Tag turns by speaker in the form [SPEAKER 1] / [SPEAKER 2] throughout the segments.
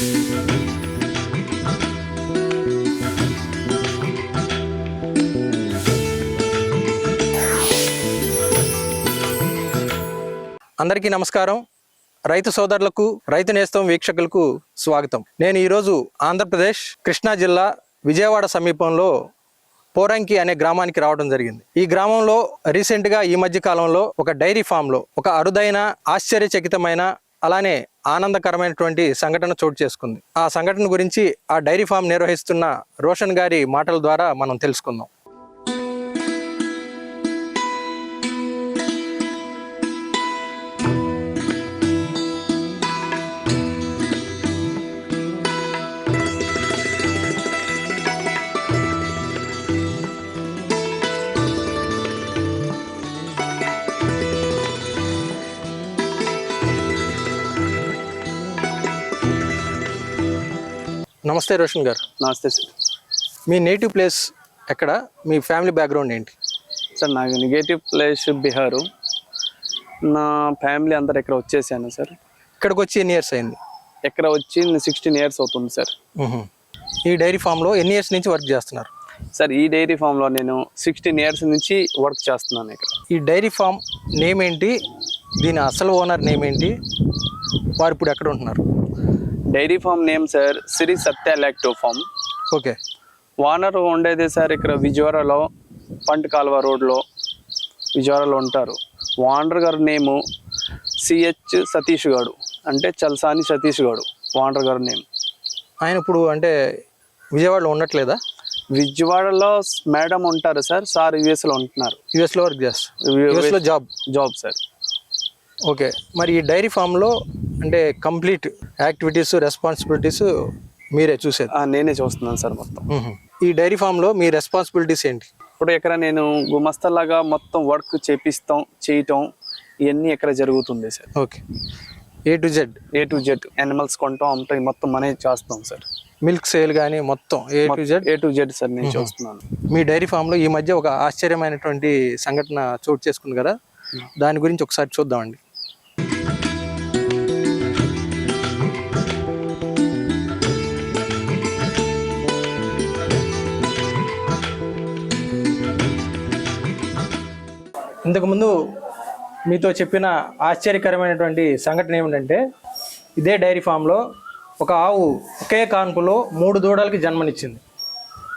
[SPEAKER 1] అందరికీ నమస్కారం. రైతు సోదరులకు రైతు నేస్తం వీక్షకులకు స్వాగతం. నేను ఈరోజు ఆంధ్రప్రదేశ్ కృష్ణా జిల్లా విజయవాడ సమీపంలో పోరంకి అనే గ్రామానికి రావడం జరిగింది. ఈ గ్రామంలో రీసెంట్గా ఈ మధ్య కాలంలో ఒక డైరీ ఫామ్లో ఒక అరుదైన ఆశ్చర్యచకితమైన అలానే ఆనందకరమైనటువంటి సంఘటన చోటు చేసుకుంది. ఆ సంఘటన గురించి ఆ డైరీ ఫామ్ నిర్వహిస్తున్న రోషన్ గారి మాటల ద్వారా మనం తెలుసుకుందాం. నమస్తే రోషన్ గారు.
[SPEAKER 2] నమస్తే సార్.
[SPEAKER 1] మీ నేటివ్ ప్లేస్ ఎక్కడ? మీ ఫ్యామిలీ బ్యాక్గ్రౌండ్ ఏంటి?
[SPEAKER 2] సార్ నాకు నెగటివ్ ప్లేస్ బీహారు. నా ఫ్యామిలీ అందరు ఇక్కడ వచ్చేసాను సార్.
[SPEAKER 1] ఇక్కడికి వచ్చి ఎన్ని ఇయర్స్ అయింది?
[SPEAKER 2] ఇక్కడ వచ్చి సిక్స్టీన్ ఇయర్స్ అవుతుంది సార్.
[SPEAKER 1] ఈ డైరీ ఫామ్లో ఎన్ని ఇయర్స్ నుంచి వర్క్ చేస్తున్నారు?
[SPEAKER 2] సార్ ఈ డైరీ ఫామ్లో నేను సిక్స్టీన్ ఇయర్స్ నుంచి వర్క్ చేస్తున్నాను ఇక్కడ.
[SPEAKER 1] ఈ డైరీ ఫామ్ నేమ్ ఏంటి? దీని అసలు ఓనర్ నేమ్ ఏంటి? వారు ఇప్పుడు ఎక్కడ ఉంటున్నారు?
[SPEAKER 2] Dairy farm name sir Siri Satya lacto farm
[SPEAKER 1] okay
[SPEAKER 2] owner ఉండేది సార్ ఇక్కడ విజయవాడలో పంట కాలువ రోడ్లో విజయవాడలో ఉంటారు. వానర్ గారి నేము సిహెచ్ సతీష్ గారు. అంటే చల్సాని సతీష్ గారు వానర్ గారి నేమ్.
[SPEAKER 1] ఆయన ఇప్పుడు అంటే విజయవాడలో ఉండట్లేదా?
[SPEAKER 2] విజయవాడలో మేడం ఉంటారు సార్ సార్ యుఎస్లో ఉంటున్నారు.
[SPEAKER 1] యుఎస్లో వర్క్ చేస్తారు యుఎస్లో జాబ్.
[SPEAKER 2] Job sir
[SPEAKER 1] okay. మరి ఈ డైరీ ఫామ్లో అంటే కంప్లీట్ యాక్టివిటీస్ రెస్పాన్సిబిలిటీస్ మీరే చూసేది?
[SPEAKER 2] నేనే చూస్తున్నాను సార్ మొత్తం.
[SPEAKER 1] ఈ డైరీ ఫామ్లో మీ రెస్పాన్సిబిలిటీస్ ఏంటి?
[SPEAKER 2] ఇప్పుడు ఇక్కడ నేను గుమస్తలాగా మొత్తం వర్క్ చేపిస్తాం చేయటం ఇవన్నీ ఇక్కడ జరుగుతుంది sir.
[SPEAKER 1] Okay. A to Z?
[SPEAKER 2] A to Z animals కొంటాం అమ్ముతాం మొత్తం మనే చేస్తాం సార్.
[SPEAKER 1] మిల్క్ సేల్ కానీ మొత్తం A to Z?
[SPEAKER 2] A to Z sir నేను చూస్తున్నాను.
[SPEAKER 1] మీ డైరీ ఫామ్లో ఈ మధ్య ఒక ఆశ్చర్యమైనటువంటి సంఘటన చోటు చేసుకుంది కదా? దాని గురించి ఒకసారి చూద్దామండి. ఇంతకుముందు మీతో చెప్పిన ఆశ్చర్యకరమైనటువంటి సంఘటన ఏమిటంటే ఇదే డైరీ ఫామ్లో ఒక ఆవు ఒకే కాన్పులో మూడు దూడలకి జన్మనిచ్చింది.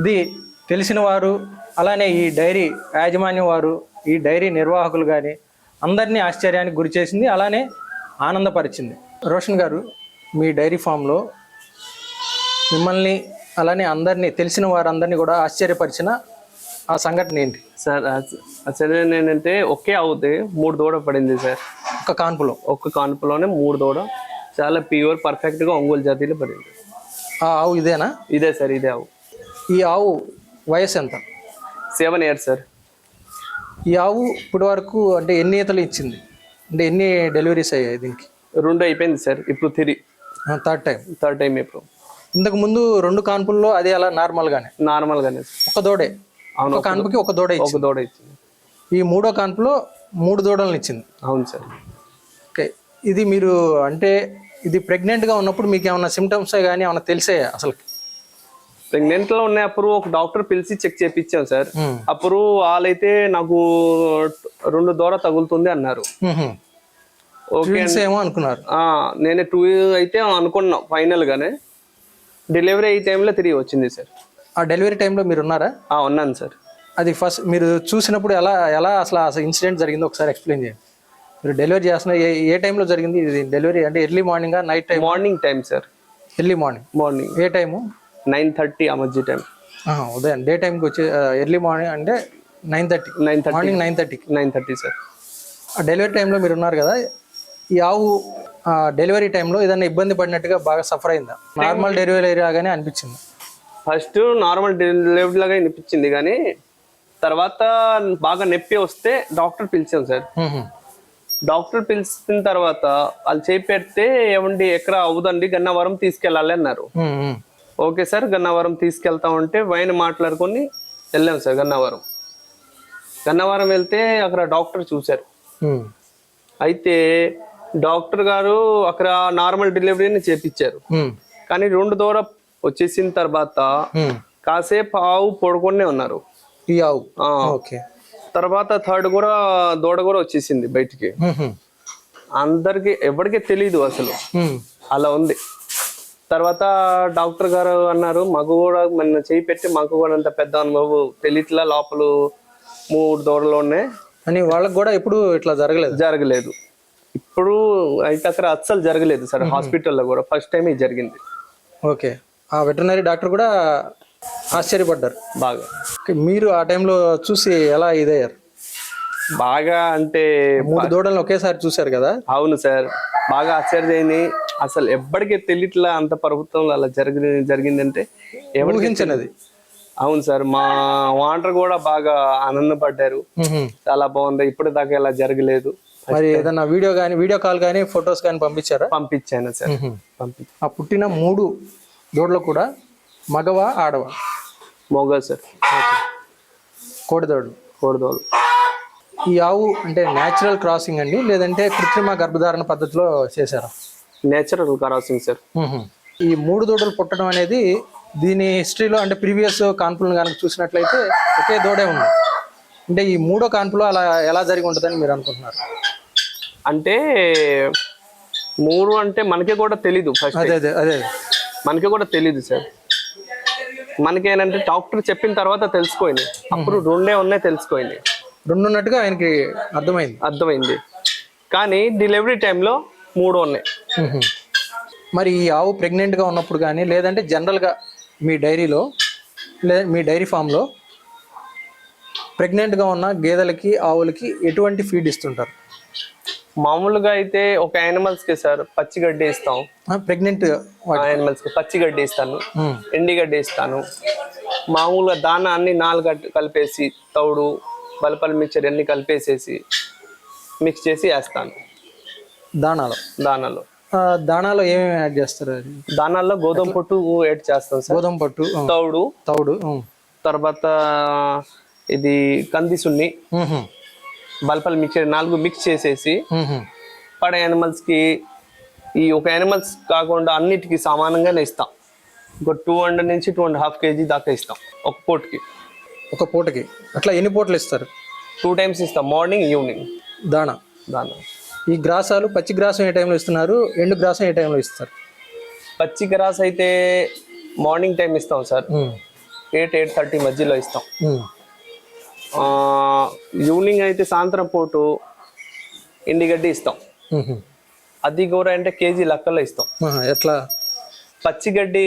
[SPEAKER 1] ఇది తెలిసిన వారు అలానే ఈ డైరీ యాజమాన్యం వారు ఈ డైరీ నిర్వాహకులు కానీ అందరినీ ఆశ్చర్యానికి గురి చేసింది అలానే ఆనందపరిచింది. రోషన్ గారు మీ డైరీ ఫామ్లో మిమ్మల్ని అలానే అందరినీ తెలిసిన వారందరినీ కూడా ఆశ్చర్యపరిచిన ఆ సంఘటన ఏంటి?
[SPEAKER 2] సార్ అసలు ఏంటంటే ఒకే అవుతే మూడు దూడ పడింది సార్.
[SPEAKER 1] ఒక కాన్పులో?
[SPEAKER 2] ఒక్క కాన్పులోనే మూడు దూడ చాలా ప్యూర్ పర్ఫెక్ట్గా ఒంగోలు జాతిలో పడింది.
[SPEAKER 1] ఆ ఆవు ఇదేనా?
[SPEAKER 2] ఇదే సార్ ఇదే ఆవు.
[SPEAKER 1] ఈ ఆవు వయసు ఎంత?
[SPEAKER 2] Seven years sir.
[SPEAKER 1] ఈ ఆవు ఇప్పటి వరకు అంటే ఎన్ని ఈతలు ఇచ్చింది? అంటే ఎన్ని డెలివరీస్ అయ్యాయి దీనికి?
[SPEAKER 2] రెండు అయిపోయింది సార్ ఇప్పుడు three.
[SPEAKER 1] Third time.
[SPEAKER 2] Third time ఇప్పుడు.
[SPEAKER 1] ఇంతకు ముందు రెండు కాన్పుల్లో అదే అలా నార్మల్గానే?
[SPEAKER 2] నార్మల్గానే
[SPEAKER 1] ఒక దూడే? ఒక కాన్పుకి ఒక దూడ
[SPEAKER 2] ఒక దూడ ఇచ్చింది.
[SPEAKER 1] ఈ మూడో కాన్పులో మూడు దూడలను ఇచ్చింది.
[SPEAKER 2] అవును సార్.
[SPEAKER 1] ఓకే ఇది మీరు అంటే ఇది ప్రెగ్నెంట్గా ఉన్నప్పుడు మీకు ఏమైనా సిమ్టమ్స్ కానీ ఏమైనా తెలిసాయా అసలు?
[SPEAKER 2] ప్రెగ్నెంట్లో ఉన్న అప్పుడు ఒక డాక్టర్ పిలిచి చెక్ చేపించాం సార్. అప్పుడు వాళ్ళైతే నాకు రెండు దూర తగులుతుంది అన్నారు. ఓకే
[SPEAKER 1] ఏమో అనుకున్నారు.
[SPEAKER 2] నేను టూ అయితే అనుకున్నాం ఫైనల్ గానే. డెలివరీ అయ్యే టైంలో తిరిగి వచ్చింది సార్.
[SPEAKER 1] ఆ డెలివరీ టైంలో మీరు ఉన్నారా?
[SPEAKER 2] ఉన్నాను సార్.
[SPEAKER 1] అది ఫస్ట్ మీరు చూసినప్పుడు ఎలా ఎలా అసలు అసలు ఇన్సిడెంట్ జరిగిందో ఒకసారి ఎక్స్ప్లెయిన్ చేయండి. మీరు డెలివరీ చేస్తున్న ఏ ఏ టైంలో జరిగింది? ఇది డెలివరీ అంటే early మార్నింగా night time?
[SPEAKER 2] Morning time sir
[SPEAKER 1] early morning.
[SPEAKER 2] Morning
[SPEAKER 1] ఏ టైము?
[SPEAKER 2] నైన్ థర్టీ ఆ మధ్య టైం.
[SPEAKER 1] ఉదయం. డే టైంకి వచ్చి ఎర్లీ మార్నింగ్ అంటే nine thirty.
[SPEAKER 2] Nine thirty.
[SPEAKER 1] Morning nine థర్టీకి.
[SPEAKER 2] నైన్ థర్టీ సార్
[SPEAKER 1] ఆ డెలివరీ టైంలో మీరు ఉన్నారు కదా ఈ ఆవు డెలివరీ టైంలో ఏదైనా ఇబ్బంది పడినట్టుగా బాగా సఫర్ అయిందా? నార్మల్ డెలివరీ లాగానే అనిపించింది?
[SPEAKER 2] ఫస్ట్ నార్మల్ డెలివరీ లాగా అనిపించింది కానీ తర్వాత బాగా నొప్పి వస్తే డాక్టర్ పిలిచాం సార్. డాక్టర్ పిలిచిన తర్వాత వాళ్ళు చేపెడితే ఏమండి ఎక్కడ అవుదండి గన్నవరం తీసుకెళ్ళాలి అన్నారు. ఓకే సార్ గన్నవరం తీసుకెళ్తామంటే వైన్ మాట్లాడుకొని వెళ్ళాం సార్ గన్నవరం. గన్నవరం వెళ్తే అక్కడ డాక్టర్ చూశారు. అయితే డాక్టర్ గారు అక్కడ నార్మల్ డెలివరీని చేపించారు. కానీ రెండు దూర వచ్చేసిన తర్వాత. కాసేపు ఆవు పడుకునే ఉన్నారు.
[SPEAKER 1] ఈ ఆవు? ఓకే.
[SPEAKER 2] తర్వాత థర్డ్ కూడా దూడ కూడా వచ్చేసింది బయటికి. అందరికి ఎవరికి తెలియదు అసలు. అలా ఉంది. తర్వాత డాక్టర్ గారు అన్నారు మాకు కూడా మన చేయి పెట్టి మాకు కూడా అంత పెద్ద అనుభవం తెలియట్లా లోపల మూడు దూడలు ఉన్నాయి.
[SPEAKER 1] అని వాళ్ళకి కూడా ఎప్పుడు ఇట్లా జరగలేదు.
[SPEAKER 2] జరగలేదు. ఇప్పుడు అయితే అక్కడ అస్సలు జరగలేదు సార్ హాస్పిటల్లో కూడా ఫస్ట్ టైం ఇది జరిగింది.
[SPEAKER 1] ఓకే. ఆ వెటర్నరీ డాక్టర్ కూడా ఆశ్చర్యపడ్డారు.
[SPEAKER 2] బాగా.
[SPEAKER 1] మీరు ఆ టైంలో చూసి ఎలా ఇదయ్యారు?
[SPEAKER 2] బాగా అంటే
[SPEAKER 1] మూడు దూడలను ఒకేసారి చూశారు కదా?
[SPEAKER 2] అవును సార్. బాగా ఆశ్చర్యమైంది. అసలు ఎప్పటికీ తెలియట్లా అంత ప్రభుత్వంలో అలా జరిగి జరిగిందంటే
[SPEAKER 1] ఊహించనిది.
[SPEAKER 2] అవును సార్. మా వాంటర్ కూడా బాగా ఆనందపడ్డారు. చాలా బాగుంది. ఇప్పుడు దాకా ఇలా జరగలేదు.
[SPEAKER 1] మరి ఏదన్నా వీడియో కానీ వీడియో కాల్ కానీ ఫొటోస్ కానీ పంపించారా?
[SPEAKER 2] పంపించాను సార్.
[SPEAKER 1] ఆ పుట్టిన మూడు దూడలు కూడా మగవా ఆడవా?
[SPEAKER 2] మోగల్ సార్.
[SPEAKER 1] కోడిదోడు.
[SPEAKER 2] కోడదోలు
[SPEAKER 1] ఈ ఆవు అంటే న్యాచురల్ క్రాసింగ్ అండి లేదంటే కృత్రిమ గర్భధారణ పద్ధతిలో చేశారా?
[SPEAKER 2] Natural crossing sir.
[SPEAKER 1] ఈ మూడు దూడలు పుట్టడం అనేది దీని హిస్టరీలో అంటే ప్రీవియస్ కాన్పులను కనుక చూసినట్లయితే ఒకే దూడే ఉంది. అంటే ఈ మూడో కాన్పులో అలా ఎలా జరిగి ఉంటుందని మీరు అనుకుంటున్నారు?
[SPEAKER 2] అంటే మూడు అంటే మనకి కూడా తెలీదు ఫస్ట్
[SPEAKER 1] అదే అదే అదే.
[SPEAKER 2] మనకి కూడా తెలీదు సార్. మనకేంటంటే డాక్టర్ చెప్పిన తర్వాత తెలిసిపోయింది. అప్పుడు రెండే ఉన్నాయి తెలిసిపోయింది.
[SPEAKER 1] రెండు ఉన్నట్టుగా ఆయనకి అర్థమైంది.
[SPEAKER 2] అర్థమైంది. కానీ డెలివరీ టైంలో మూడు ఉన్నాయి.
[SPEAKER 1] మరి ఈ ఆవు ప్రెగ్నెంట్గా ఉన్నప్పుడు కానీ లేదంటే జనరల్గా మీ డైరీలో లే మీ డైరీ ఫామ్లో ప్రెగ్నెంట్గా ఉన్న గేదెలకి ఆవులకి ఎటువంటి ఫీడ్ ఇస్తుంటారు?
[SPEAKER 2] మామూలుగా అయితే ఒక యానిమల్స్కి సార్ పచ్చి గడ్డి ఇస్తాం
[SPEAKER 1] ప్రెగ్నెంట్
[SPEAKER 2] యానిమల్స్కి పచ్చి గడ్డి ఇస్తాను ఎండి గడ్డి ఇస్తాను మామూలుగా దానా అన్ని నాలుగు కలిపేసి తౌడు బలపల్ మిక్చర్ అన్ని కలిపేసేసి మిక్స్ చేసి వేస్తాను.
[SPEAKER 1] దానాలో.
[SPEAKER 2] దానాలో.
[SPEAKER 1] దానాలో ఏమేమి యాడ్ చేస్తారు?
[SPEAKER 2] దానాల్లో గోధుమ పొట్టు యాడ్ చేస్తాం సార్.
[SPEAKER 1] గోధుమ పట్టు
[SPEAKER 2] తౌడు.
[SPEAKER 1] తౌడు.
[SPEAKER 2] తర్వాత ఇది కంది సున్ని.
[SPEAKER 1] మ్హూ.
[SPEAKER 2] బల్పల్ మిక్చర్ నాలుగు మిక్స్ చేసేసి. పడ యానిమల్స్కి ఈ ఒక యానిమల్స్ కాకుండా అన్నిటికీ సమానంగానే ఇస్తాం. ఒక టూ హండ్రెడ్ నుంచి టూ అండ్ హాఫ్ కేజీ దాకా ఇస్తాం ఒక పూటకి.
[SPEAKER 1] ఒక పూటకి. అట్లా ఎన్ని పూటలు ఇస్తారు?
[SPEAKER 2] టూ టైమ్స్ ఇస్తాం. మార్నింగ్ ఈవినింగ్
[SPEAKER 1] దానా?
[SPEAKER 2] దాని.
[SPEAKER 1] ఈ గ్రాసాలు పచ్చి గ్రాసం ఏ టైంలో ఇస్తున్నారు? ఎండు గ్రాసం ఏ టైంలో ఇస్తారు?
[SPEAKER 2] పచ్చి గ్రాస్ అయితే మార్నింగ్ టైం ఇస్తాం సార్. ఎయిట్ ఎయిట్ థర్టీ మధ్యలో ఇస్తాం. ఈవినింగ్ అయితే సాయంత్రం పూట ఎండిగడ్డి ఇస్తాం. అది కూడా అంటే కేజీ లెక్కలో ఇస్తాం.
[SPEAKER 1] ఎట్లా?
[SPEAKER 2] పచ్చి గడ్డి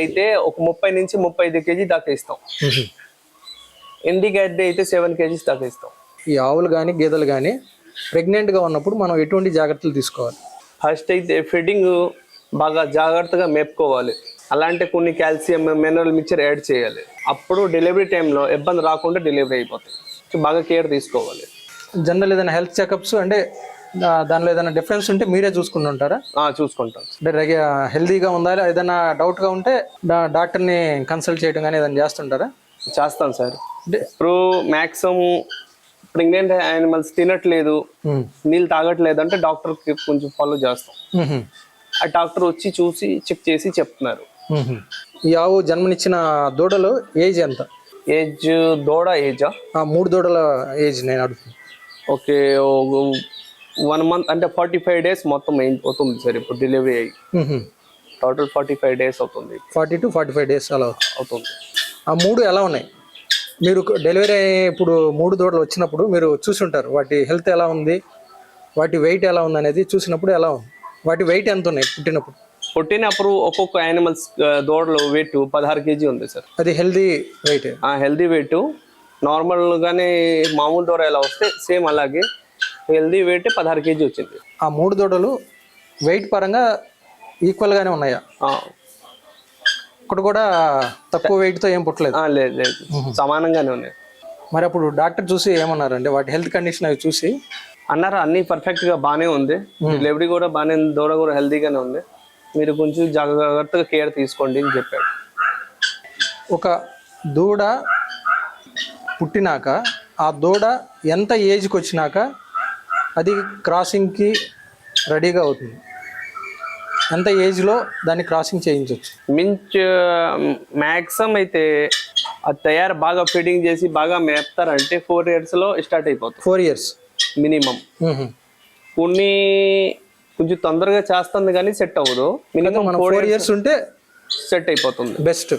[SPEAKER 2] అయితే ఒక ముప్పై నుంచి ముప్పై ఐదు కేజీ దాకా ఇస్తాం.
[SPEAKER 1] మ్హూ.
[SPEAKER 2] ఎండి గడ్డి అయితే సెవెన్ కేజీస్ దాకా ఇస్తాం.
[SPEAKER 1] ఈ ఆవులు కానీ గేదెలు కానీ ప్రెగ్నెంట్గా ఉన్నప్పుడు మనం ఎటువంటి జాగ్రత్తలు తీసుకోవాలి?
[SPEAKER 2] ఫస్ట్ అయితే ఫీడింగ్ బాగా జాగ్రత్తగా మేపుకోవాలి. అలాంటి కొన్ని కాల్షియం మినరల్ మిక్చర్ యాడ్ చేయాలి. అప్పుడు డెలివరీ టైంలో ఇబ్బంది రాకుండా డెలివరీ అయిపోతాయి. సో బాగా కేర్ తీసుకోవాలి.
[SPEAKER 1] జనరల్ ఏదైనా హెల్త్ చెకప్స్ అంటే దానిలో ఏదైనా డిఫరెన్స్ ఉంటే మీరే చూసుకుంటుంటారా
[SPEAKER 2] చూసుకుంటాం.
[SPEAKER 1] అంటే హెల్తీగా ఉందా ఏదైనా డౌట్గా ఉంటే డాక్టర్ని కన్సల్ట్ చేయడం కానీ ఏదైనా చేస్తుంటారా?
[SPEAKER 2] చేస్తాం సార్.
[SPEAKER 1] అంటే
[SPEAKER 2] ఇప్పుడు మ్యాక్సిమం ప్రెగ్నెంట్ యానిమల్స్ తినట్లేదు. నీళ్ళు తాగట్లేదు అంటే డాక్టర్కి కొంచెం ఫాలో చేస్తాం. ఆ డాక్టర్ వచ్చి చూసి చెక్ చేసి చెప్తున్నారు.
[SPEAKER 1] ఈ ఆవు జన్మనిచ్చిన దూడలు ఏజ్ ఎంత?
[SPEAKER 2] ఏజ్ దూడ ఏజా?
[SPEAKER 1] ఆ మూడు దూడల ఏజ్ నేను అడుగుతాను
[SPEAKER 2] ఓకే వన్ మంత్ అంటే ఫార్టీ ఫైవ్ డేస్ మొత్తం అవుతుంది సార్ ఇప్పుడు డెలివరీ అయ్యి? టోటల్ ఫార్టీ ఫైవ్ డేస్ అవుతుంది.
[SPEAKER 1] Forty to forty five days అలా అవుతుంది.
[SPEAKER 2] అవుతుంది.
[SPEAKER 1] ఆ మూడు ఎలా ఉన్నాయి? మీరు డెలివరీ అయ్యే ఇప్పుడు మూడు దూడలు వచ్చినప్పుడు మీరు చూసి ఉంటారు వాటి హెల్త్ ఎలా ఉంది వాటి వెయిట్ ఎలా ఉంది అనేది చూసినప్పుడు ఎలా ఉంది? వాటి వెయిట్ ఎంత ఉన్నాయి పుట్టినప్పుడు?
[SPEAKER 2] పుట్టినప్పుడు ఒక్కొక్క యానిమల్స్ దూడలు వెయిట్ పదహారు కేజీ ఉంది సార్.
[SPEAKER 1] అది హెల్దీ వెయిట్
[SPEAKER 2] హెల్దీ వెయిట్ నార్మల్గానే మామూలు దూడ ఎలా వస్తే సేమ్ అలాగే హెల్దీ వెయిట్ పదహారు కేజీ వచ్చింది.
[SPEAKER 1] ఆ మూడు దూడలు వెయిట్ పరంగా ఈక్వల్గానే ఉన్నాయా?
[SPEAKER 2] ఆ,
[SPEAKER 1] ఒకటి కూడా తక్కువ వెయిట్తో ఏం పుట్టలేదు.
[SPEAKER 2] లేదు లేదు. సమానంగానే ఉన్నాయి.
[SPEAKER 1] మరి అప్పుడు డాక్టర్ చూసి ఏమన్నారు అంటే వాటి హెల్త్ కండిషన్ అవి చూసి
[SPEAKER 2] అన్నారు అన్ని పర్ఫెక్ట్గా బాగానే ఉంది. డెలివరీ కూడా ఉంది దూడ కూడా హెల్తీగానే ఉంది. మీరు కొంచెం జాగ్రత్తగా కేర్ తీసుకోండి అని చెప్పాడు.
[SPEAKER 1] ఒక దూడ పుట్టినాక ఆ దూడ ఎంత ఏజ్కి వచ్చినాక అది క్రాసింగ్కి రెడీగా అవుతుంది. ఎంత ఏజ్లో దాన్ని క్రాసింగ్ చేయించవచ్చు
[SPEAKER 2] మించ్ మ్యాక్సిమం అయితే అది తయారు బాగా ఫీడింగ్ చేసి బాగా మేపుతారంటే ఫోర్ ఇయర్స్లో స్టార్ట్ అయిపోతుంది.
[SPEAKER 1] Four years.
[SPEAKER 2] మినిమం. కొన్ని కొంచెం తొందరగా చేస్తుంది కానీ సెట్ అవ్వదు. మినిమం
[SPEAKER 1] మనం ఫోర్ ఇయర్స్ ఉంటే
[SPEAKER 2] సెట్ అయిపోతుంది.
[SPEAKER 1] బెస్ట్.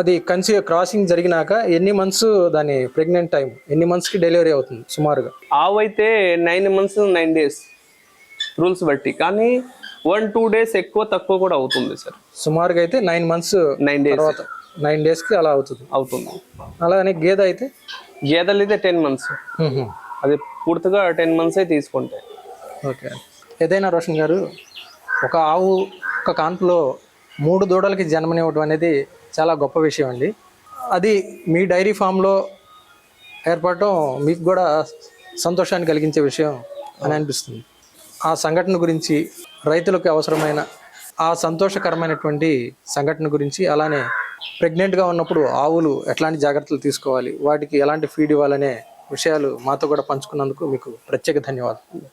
[SPEAKER 1] అది కన్సీ క్రాసింగ్ జరిగినాక ఎన్ని మంత్స్ దాని ప్రెగ్నెంట్ టైం ఎన్ని మంత్స్కి డెలివరీ అవుతుంది సుమారుగా?
[SPEAKER 2] ఆవు అయితే nine months nine days rules బట్టి. కానీ వన్ టూ డేస్ ఎక్కువ తక్కువ కూడా అవుతుంది సార్.
[SPEAKER 1] సుమారుగా అయితే నైన్ మంత్స్
[SPEAKER 2] నైన్ డేస్
[SPEAKER 1] తర్వాత నైన్ డేస్కి అలా అవుతుంది.
[SPEAKER 2] అవుతుంది.
[SPEAKER 1] అలానే గేదె అయితే?
[SPEAKER 2] గేదెలు అయితే టెన్ మంత్స్ అది పూర్తిగా టెన్ మంత్సే తీసుకుంటాయి
[SPEAKER 1] ఓకే. ఏదైనా రోషన్ గారు ఒక ఆవు ఒక కాన్పులో మూడు దూడలకి జన్మనివ్వడం అనేది చాలా గొప్ప విషయం అండి. అది మీ డైరీ ఫామ్లో ఏర్పడటం మీకు కూడా సంతోషాన్ని కలిగించే విషయం అని అనిపిస్తుంది. ఆ సంఘటన గురించి రైతులకు అవసరమైన ఆ సంతోషకరమైనటువంటి సంఘటన గురించి అలానే ప్రెగ్నెంట్గా ఉన్నప్పుడు ఆవులు ఎట్లాంటి జాగ్రత్తలు తీసుకోవాలి వాటికి ఎలాంటి ఫీడ్ ఇవ్వాలనే విషయాలు మాతో కూడా పంచుకున్నందుకు మీకు ప్రత్యేక ధన్యవాదాలు.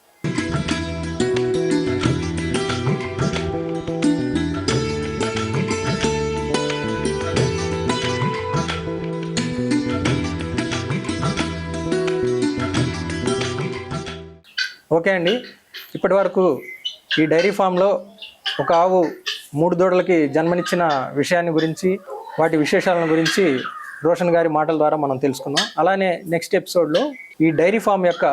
[SPEAKER 1] ఓకే అండి. ఇప్పటి వరకు ఈ డైరీ ఫామ్లో ఒక ఆవు మూడు దూడలకి జన్మనిచ్చిన విషయాన్ని గురించి వాటి విశేషాలను గురించి రోషన్ గారి మాటల ద్వారా మనం తెలుసుకున్నాం. అలానే నెక్స్ట్ ఎపిసోడ్లో ఈ డైరీ ఫామ్ యొక్క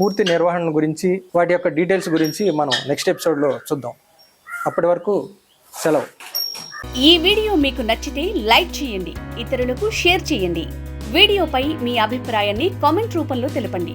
[SPEAKER 1] పూర్తి నిర్వహణ గురించి వాటి యొక్క డీటెయిల్స్ గురించి మనం నెక్స్ట్ ఎపిసోడ్లో చూద్దాం. అప్పటి వరకు సెలవు.
[SPEAKER 3] ఈ వీడియో మీకు నచ్చితే లైక్ చేయండి ఇతరులకు షేర్ చేయండి. వీడియోపై మీ అభిప్రాయాన్ని కామెంట్ రూపంలో తెలపండి.